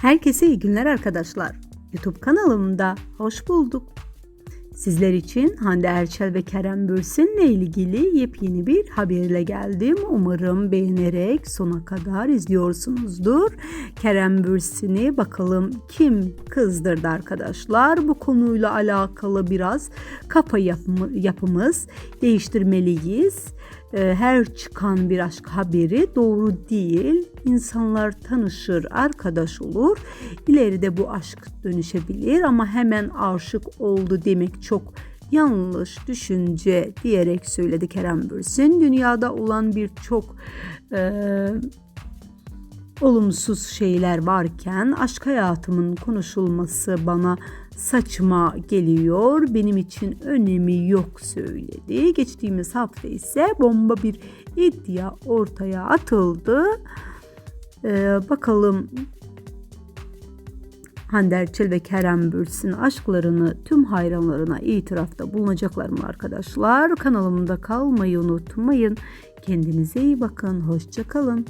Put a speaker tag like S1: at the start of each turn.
S1: Herkese iyi günler arkadaşlar. YouTube kanalımda hoş bulduk. Sizler için Hande Erçel ve Kerem Bürsin'le ilgili yepyeni bir haberle geldim. Umarım beğenerek sona kadar izliyorsunuzdur. Kerem Bürsin'i bakalım kim kızdırdı arkadaşlar. Bu konuyla alakalı biraz kafa yapımı, yapımız değiştirmeliyiz. Ee, Her çıkan bir aşk haberi doğru değil. İnsanlar tanışır, arkadaş olur. İleride bu aşk dönüşebilir ama hemen aşık oldu demek çok yanlış düşünce diyerek söyledi Kerem Bürsin. Dünyada olan birçok e, olumsuz şeyler varken aşk hayatımın konuşulması bana saçma geliyor. Benim için önemi yok söyledi. Geçtiğimiz hafta ise bomba bir iddia ortaya atıldı. Ee, bakalım Hande Erçel ve Kerem Bürsin aşklarını tüm hayranlarına itirafta bulunacaklar mı arkadaşlar? Kanalımda kalmayı unutmayın. Kendinize iyi bakın. Hoşça kalın.